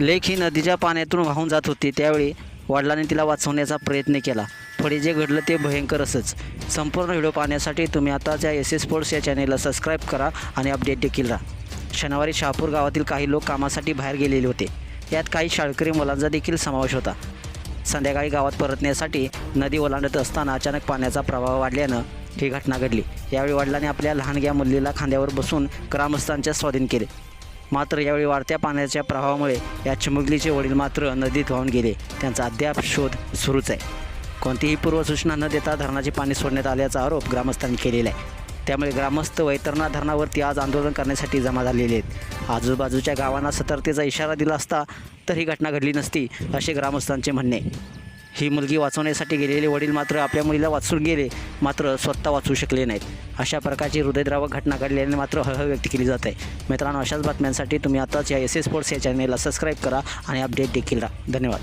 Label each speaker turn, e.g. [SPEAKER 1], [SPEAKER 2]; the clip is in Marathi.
[SPEAKER 1] लेख ही नदीच्या पाण्यातून वाहून जात होती. त्यावेळी वडिलांनी तिला वाचवण्याचा प्रयत्न केला. पुढे जे घडलं ते भयंकर असंच. संपूर्ण व्हिडिओ पाहण्यासाठी तुम्ही आताच्या एस एस स्पोर्ट्स या चॅनेलला सबस्क्राईब करा आणि अपडेट देखील राहा. शनिवारी शहापूर गावातील काही लोक कामासाठी बाहेर गेलेले होते. यात काही शाळकरी मुलांचा देखील समावेश होता. संध्याकाळी गावात परतण्यासाठी नदी ओलांडत असताना अचानक पाण्याचा प्रवाह वाढल्यानं ही घटना घडली. यावेळी वडिलांनी आपल्या लहानग्या मुलीला खांद्यावर बसून ग्रामस्थांच्या स्वाधीन केले. मात्र यावेळी वाढत्या पाण्याच्या प्रवाहामुळे या चिमुकलीचे वडील मात्र नदीत वाहून गेले. त्यांचा अद्याप शोध सुरूच आहे. कोणतीही पूर्वसूचना न देता धरणाचे पाणी सोडण्यात आल्याचा आरोप ग्रामस्थांनी केलेला आहे. त्यामुळे ग्रामस्थ वैतरणा धरणावरती आज आंदोलन करण्यासाठी जमा झालेले आहेत. आजूबाजूच्या गावांना सतर्कतेचा इशारा दिला असता तर ही घटना घडली नसती असे ग्रामस्थांचे म्हणणे. ही मुलगी वाचवण्यासाठी गेलेले वडील मात्र आपल्या मुलीला वाचून गेले मात्र स्वतः वाचू शकले नाहीत. अशा प्रकारची हृदयद्रावक घटना घडल्याने मात्र हळहळ व्यक्त केली जात आहे. मित्रांनो अशाच बातम्यांसाठी तुम्ही आताच या एस एस स्पोर्ट्स या चॅनेलला सबस्क्राईब करा आणि अपडेट देखील राहा. धन्यवाद.